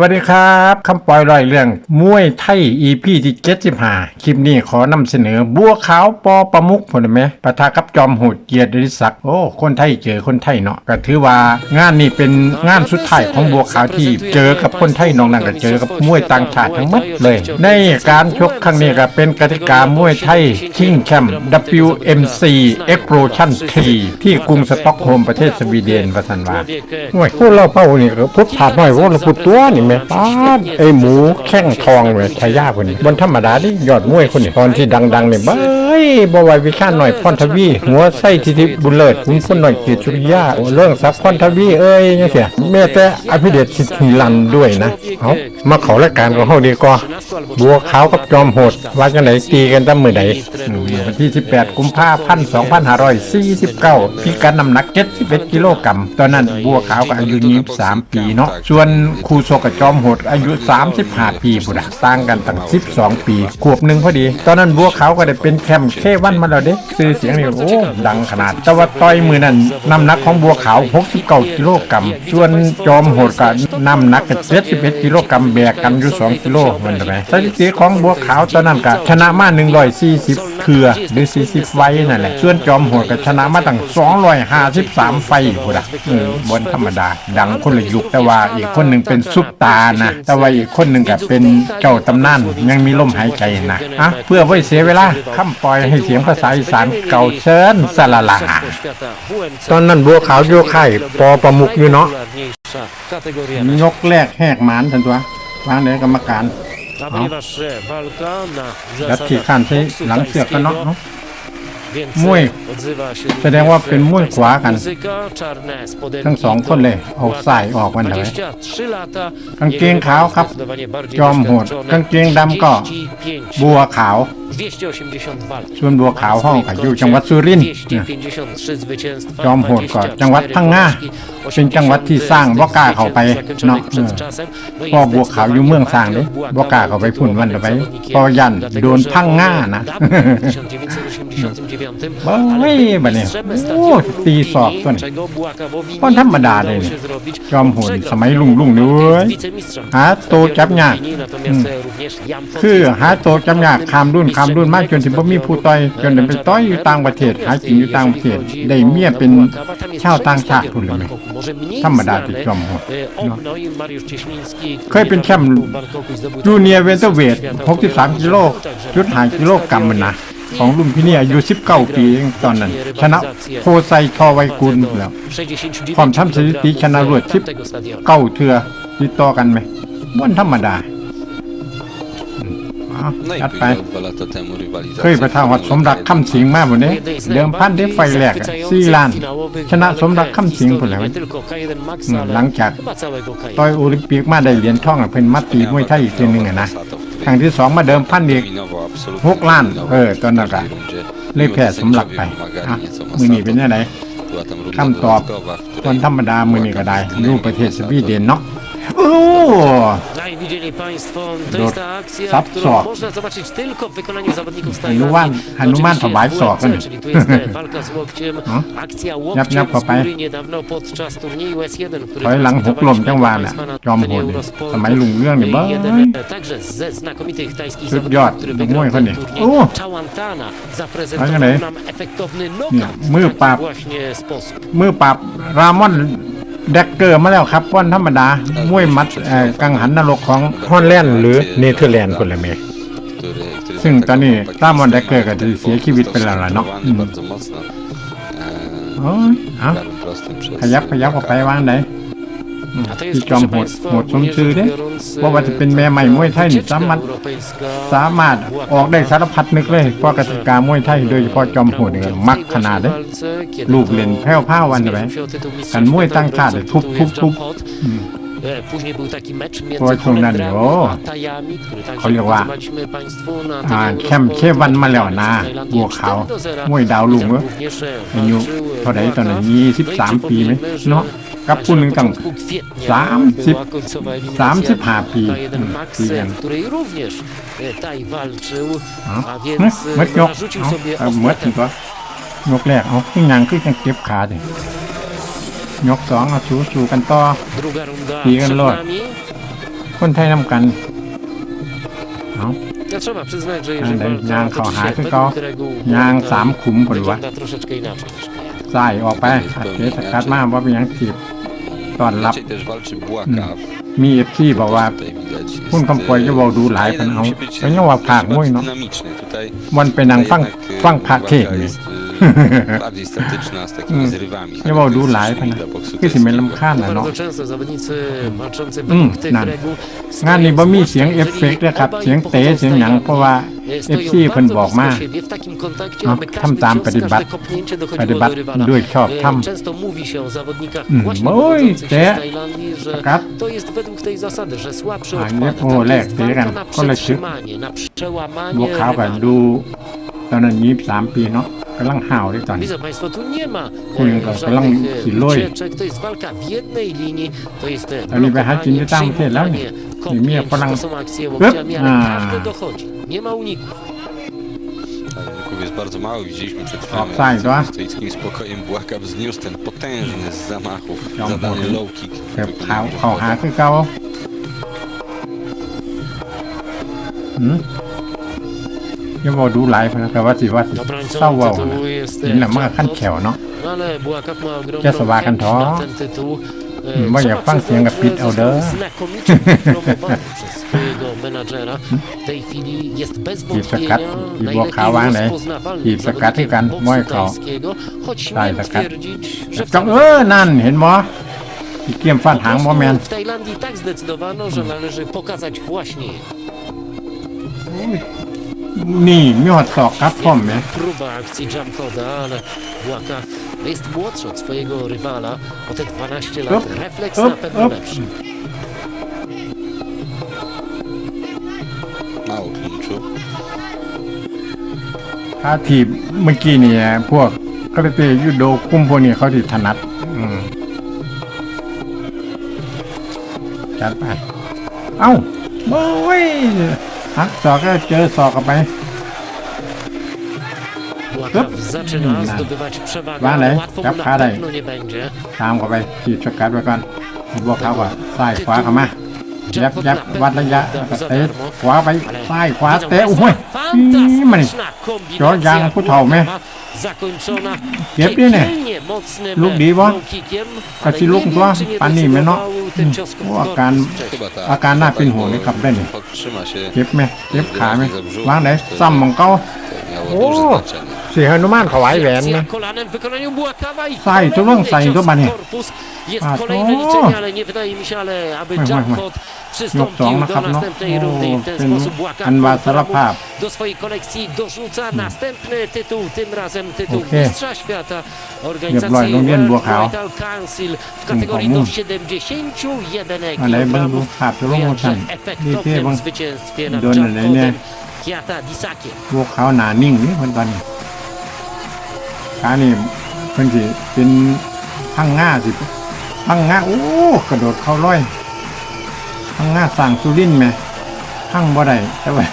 วัสดีครับคำปล่อยลอยเรื่องมวยไทย EP ที่75คลิปนี้ขอนำเสนอ บัวขาวปอประมุกผลไหมปะทะกับจอมโหดเกียรติฤทธิ์ศักดิ์โอ้คนไทยเจอคนไทยเนาะก็ถือว่างานนี้เป็นงานสุดท้ายของบัวขาวที่เจอกับคนไทยน้องนั่นก็เจอกับมวยต่างชาติทั้งหมดเลย ในการชกครั้งนี้ก็เป็นกติกามวยไทยชิงแชมป์ WMC Explosion 3ที่กรุงสต็อกโฮล์มประเทศสวีเดนวสันวาห่วยพูดเล่าเป้านี่ก็พุทธาดน้อยว่าเราพุดตัวนี่แม่ป้าดไอหมูแข้งทองเลยชายาคนนี้บนธรรมดานี่ยอดมวยคนนี้ตอนที่ดังๆเนี่ยบ้า บวายวิชาหน่อยพรทวี หัวไส้ทิทิบุญเลิศคุณคนหน่อยเกียรติสุริยาโอ้เรื่องซับพรทวีเอ้ยยังเสียแม่แต่อภิเดชสิทธิลันด้วยนะเอามาเขารายการของเฮาดีกว่าบัวขาวกับจอมโหดว่าจังไหนตีกันตั้งมือไหนอืมวันที่ 18 กุมภาพันธ์2549พิกัดน้ำหนัก 71กิโลกรัมตอนนั้นบัวขาวก็อายุ23ปีเนาะส่วนครูโซกับจอมโหดอายุ 35 ปีพุ่นน่ะต่างกันตั้ง12 ปีขวบหนึ่งพอดี ตอนนั้นบัวขาวก็ได้เป็นแคมป์เควันมาแล้วเด้ซื้อเสียงนี่โอ้ดังขนาด แต่ว่าต่อยมือนั้นน้ำหนักของบัวขาว 69กิโลกรัมส่วนจอมโหดก็น้ำหนักก็71กิโลกรัมแบกกันอยู่2กิโลเหมือนกันไหมสถิติของบัวขาวตอนนั้นก็ชนะมา140เคือหรือ 40 ไฟนั่นแหละส่วนจอมโหดก็ชนะมาตั้ง253 ไฟพุ่นน่ะบนธรรมดา ดังคนละยุคแต่ว่าอีกคนหนึ่งเป็นซุปตานะ แต่ว่าอีกคนหนึ่งก็เป็นเจ้าตำนานยังมีลมหายใจนะอะเพื่อไว้เสียเวลาคำปล่อยให้เสียงภาษาอีสานเก่าเชิญสละลาตอนนั้นบัวขาวโยไข่ปอประมุกอยู่เนาะยกแรกแหกหมานทันตัววางเลยกรรมการ A ponieważ e, walka na ยัดขี่ zasadach ข้านใช้หลังเสือกกันเนาะ เนาะ więc Mój. odzywa się แสดงว่าเป็นมวยขวากัน muzyka, czarne spodenki ทั้งสองคนเลยเอาสายออกวันไหน23 lata กางเกงขาวครับ zdecydowanie bardziej จอมโหด doświadczony. กางเกงดำก็ 35, บัวขาว280 walk ส่วนบัวขาวห้องก็อยู่จังหวัดสุรินทร์253 zwycięstwa จอมโหดก็24จังหวัดพังงา porażki, เป็นจังหวัดที่สร้างบ่กล้าเข้าไป zakończonych เนาะ przed czasem. No i พ่อบัวขาวอยู่เมืองสร้างเด้บ่กล้าเข้าไปพุ่นวันเดยวไปเพอยันโดนพังงานะ w 1989เบ้ยบัดนี้โอ้ตีศอกตัวนี้ czego Błakawowi บ่ธรรมดาเลย udało się zrobić. จอมโหดสมัยลุงลุงๆนี่เว้ย Wicemistrzem หาตัวจับยาก Natomiast również Jan คือหาตัวจำยากคามรุ่นคามรุ่นมากจนถึงบ่มีผู้ต่อยจนได้ไปต่อยอยู่ต่างประเทศหากินอยู่ต่างประเทศได้เมียเป็น ชาวต่างชาติพุ่นเลยไหม ธรรมดาที่จอมโหดเนาะเคยเป็นแชมป์ จูเนียร์เวนเตอร์เวท63 กิโลจุดหากิโลกรัมมันนะ ของรุ่นพี่นี่อายุ19 ปีเองตอนนั้น ชนะโพไซทอไวกุลแล้วความทำสถิติชนะรวดชิปเก้าเทือติดต่อกันไหมบ่นธรรมดาอืมเอา No i จัดไป później dwa lata temu rywalizacja. เคยไปทางวัดสมรักคำสิงมาบ่เด้เดิมพันได้ไฟแรกอะสี่ล้าน ชนะสมรักคำสิงพุ่นแหล้วหลังจากต่อยโอลิมปิกมาได้เหรียญทองอะเพิ่นมาตีมวยไทยอีกทีหนึงอะนะ ครั้งที่สองมาเดิมพันอีก Dominował absolutnie หกล้าน dominował เออตอนนั้นก็ w każdej rundzie. เลยแพ้สำหรับไป Sędziowie อะ wymagali nieco มือนี้เป็น Masato. ยังไง Była tam runda คำตอบ dodatkowa, w której คนธรรมดามือนี้ก็ได้อยู่ประเทศสวีเดนเนาะ โอ้ No i widzieli Państwo, to Do- jest ta akcja, Sap którą sok. można zobaczyć tylko w wykonaniu zawodników z Hanuman- Tajlandii. No Hanuman oczywiście to baj w sok, WFC, nie? czyli tu jest e, walka z łokciem, No. akcja Jap, łokciem jap, z popaj. góry niedawno podczas turnieju S1, który ถอยหลังหกลมจังหวะน่ะ Państwa na จอมโหด terenie นี่ Eurosportu. สมัยลุงเรื่องนี่เบ้ย Jeden e, także ze znakomitych tajskich Cud zawodników, jod, który to wygrał mój ten chodnie. turniej, O! Chałantana, Ale zaprezentował nie. nam efektowny Nie, knockout w mył taki pap. właśnie sposób. มือปราบรามอน แดกเกอร์มาแล้วครับป้อนธรรมดามวยมัดเอ่อกังหันนรกของฮอนแลนด์หรือเนเธอร์แลนด์คนละเมซึ่งตอนนี้ตามอนแดกเกอร์ก็จะเสียชีวิตไปแล้วล่ะเนาะอืมโอ้ยฮะขยับขยับออกไปวางไหน อืม A to ที่ jest, จอม proszę โหด Państwa, โหดสมชื่อเด้ biorąc, เพราะว่าจะเป็นแม่ใหม่มวยไทยนี่สามารถ europejska สามารถออกได้สารพัดนึกเลยเพราะกติกามวยไทยโดยเฉพาะจอมโหดนี่ก็มักขนาดเด้ลูกเล่นแผ่วๆวันเดียวไหมกันมวยตั้งชาติทุบทุบทุบ Później był taki mecz między เพราะว่าช่วงนั้นเนี่ยโอ้ Holendrami a Tajami, który เขา także เรียกว่า pokazywaliśmy Państwu na อ่า terenie แคมป์เควันมาแล้วนะ Tajlandii บัวขาว4 do 0. มวยดาวลุงเว้ย Również อายุ walczył เท่าไหร่ตอนนั้น Błaka. ยี่สิบสามปีไหม Przypomnijmy, że เนาะ กับผู้หนึ่งตั้ง na początku kwietnia สามสิบ była końcowa eliminacja สามสิบห้าปี K1 Max, ปีกัน w której również e, Taj walczył, เอา a เฮ้ย więc เมื่อย e, ก narzucił เอา sobie เอาเมื่อถึง ofertę ก็ยกแรกเอาขึ้นยังขึ้นยังเก็บขาดิยกสองเอาชูชูกันต่อ Druga runda Jeden przed lot. nami. คนไทยนำกันเอา No, trzeba przyznać, że Ale jeżeli walka Jan toczy się Kocha, tylko według reguł Jan Bułaka, sam kum po dwa. wygląda troszeczkę inaczej niż nie. ใส่ออกไปอัดเจสกัดมาว่าเป็นหยังถีบ ต้อนรับ Inaczej też walczy Błakaw. มีเอฟซีบอกว่า Tutaj widać. jest, คุณคำปอยจะบอกดูหลาย a พัน jeden เอา musi być ก็ยังว่าผากมวยเนาะ dynamiczny. Tutaj วันไปนั่งฟัง jednak, y, ฟังพระเทศ Błaka นี่ jest y, bardziej statyczna z takimi zrywami. จะบอกดูหลายพันนะ Dla boksu คือสิเมน tureckiego. ลำค่าญนะเนาะ Bardzo często zawodnicy walczący Mm, według tych นั่น reguł งานนี้บ่มี stoją เสียง zwłaszcza เอฟเฟกต์ด้วยครับ jeżeli เสียง obaj เตะ pochodzą z เสียงหยัง Tajlandii. เพราะว่า E, เอฟ stoją ซีเพิ่น bardzo บอกมา blisko siebie w takim kontakcie, เนาะ aby każdy ทำตาม cios, ปฏิบัติ każde kopnięcie ป dochodziło ฏิบัติ do rywala. ด้วยชอบ E, ทำ Często mówi się o zawodnikach Mm, właśnie oj, wywodzących się te- z Tajlandii, że Kat. to jest według tej zasady, że słabszy A nie, odpada. o, Tak lek, jest ty walka กัน na คนละชื่อ przetrzymanie, na บัว przełamanie ขาวกับ rywala. ดู ตอนนั้นยี่สามปีเนาะกำลังห่าวด้วยตอนนี้ Widzą Państwo, tu nie ma Kuling e, go, żadnych lang e, siluj. ucieczek, to jest walka w jednej linii, to jest e, Ale nie wychodzi nie tam, blokowanie, gdzie dla mnie. przyjmowanie, Nie, mnie kopnięć, polang- to są akcje łokciami, ale A. każdy dochodzi, nie ma uników. Zawodników jest bardzo mało. Widzieliśmy przed chwilą, Offside, jak a? z stoickim spokojem Błakaw zniósł ten potężny z zamachów Ciąg zadany mocny. low kick. เก็บขาวเขาหาคือเก่าหืม ยังบอกดูหลายพนนะแต่ว่าสิว่าสิ Obrońcą เศร้าเว้านะ tytułu jest เห็นแล้วมันก็ขั้นแขวเนาะ No ale Błakaw ma ogromną Ja sobie chęć to. na ten tytuł. E, Hmm, bo trzeba jak pan przyznać, sięga że pit order. został znakomicie promowany przez swojego menadżera. W tej chwili jest bez I skat, wątpienia i najlepiej Błakawa, nie? rozpoznawalnym I skat i kan, zawodnikiem moje boksu ko. tajskiego, choć Daj, śmiem skat. twierdzić, że จ้อง wcale เออนั่นเห็นบ่อีเกียมฟัน Po หางบ่ prostu แมน w Tajlandii tak zdecydowano, że należy pokazać właśnie je. นี่มีหอดศอกครับพ่อมไหม Próba akcji Jamkoda, ale Błakaw jest młodszy od swojego rywala o te 12 lat. Up, Refleks up, na pewno up. lepszy. Mało klinczu. ถ้าทีบเมื่อกี้เนี่ยพวกคาราเต้ยูโดคุมพวกนี้เขาที่ถนัด อืมจัดไป เอ้าโอ้ย หักศอกก็เจอศอกกลับไป Błakaw Up. zaczyna Mm, zdobywać przewagę, Wane, ale łatwo mu jab na kha đây. pewno nie będzie. ตามเข้าไปขีดสกัดไว้ก่อนบวกเขาก่อนซ้ายขวาเข้ามา ยับยับวัดระยะแล้วก็เตะขวาไปซ้ายขวา Widzą เตะโอ้ Państwo, ยนี่มัน fantastyczna kombinacja ย้อนยางผู้เฒ่าไหม Błakawa, zakończona เจ็บดิเนี่ย piekielnie mocnym ลูกดีบ่ low kickiem, กะ ale สิลูก nie ตัว wiem, czy nie ปานนี้ไหมเนาะ decydował ten cios โอ้ w อาการ korpus wcześniej. Chyba tak. อาการน่าเป็น Chyba ห่วง tak, เลย bo ครับได้นี่ Podtrzyma się. เจ็บไหมเจ็บขาไหมวางไหนซ้ำของเขา To miało duże O! znaczenie. เสียหนุมานถวายแหวนไหม Akcja kolanem w wykonaniu Błakawa i Saj, to kolejny long saj, cios to w banie. korpus. Jest A, kolejne to- liczenie, ale nie wydaje mi się, ale aby Maj, maj, maj. jackpot ยกสอง przystąpił นะค do รับเนาะ następnej โอ้ rundy i w ten เป็น sposób Błakaw อันวาสารภาพ do swojej kolekcji dorzuca następny tytuł, tym razem tytuł Okej. mistrza świata Rebroy, organizacji no wiem, World Błachał. Title Council w kategorii do 71อันไหนเบิ่งดู kg. ภาพจะลงมาสั่น Wyjątkiem นี่เท่เบิ่ง efektownym zwycięstwie nad โดนอะไรเนี่ย jackpotem Kiata Disakiem. พวกเขาหนานิ่งนี่เพิ่นตอนนี้ ขานี่เพิ่นสิเป็นพังง่าสิพังง่าโอ้กระโดดเข้าร้อยพังง่าสร้างสุรินทร์แหมพังบ่ได้แต่ว่า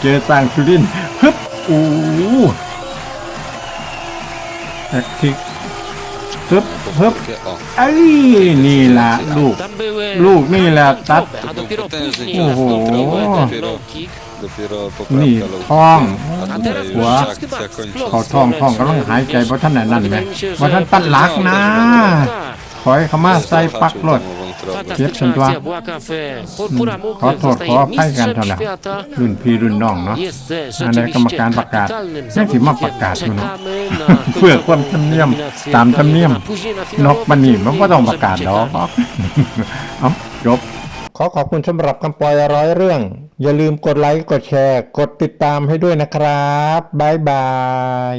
เจอสร้างสุรินฮึบโอ้แท็กติกฮึบฮึบไอ้นี่ล่ะลูก Tam były Luk, Mila, frontowe, tak. a dopiero Potężny później cios. Nastąpił Oho. ten low kick. dopiero Ni, poprawka low Tong. kicku. A A teraz tutaj Ła. już już chyba akcja kończąca. เขาท้องท้องกำลังหายใจเพราะท่านไหนนั่นไหม Wydaje mi się, że ว่าท่านตั้นหลักนะ Tak. ถอยเข้ามาใส่ปักรถ Zahaczył tą wątrobę. Fantastyczna Pierwszym dwa. akcja Błakaw. Purpura mógł ขอโทษขอ zostaje อภัยกัน mistrzem เท่านั้น świata. รุ่นพี่รุ่นน้องเนาะ Jest e, อันนี้กรรม rzeczywiście การประกาศ kapitalnym ยังสิมาประ zawodnikiem. กาศอยู่เนาะ Czekamy na เพื่อความธรรมเนียม końcową ตามธรรมเนียม a później na น finałowy กมันนี่มันก็ต้อง turniej ประกาศ może ด być อก ciekawie. เอาจบ ขอขอบคุณสำหรับคำปล่อยร้อยเรื่อง อย่าลืมกดไลค์ กดแชร์ กดติดตามให้ด้วยนะครับ บ๊ายบาย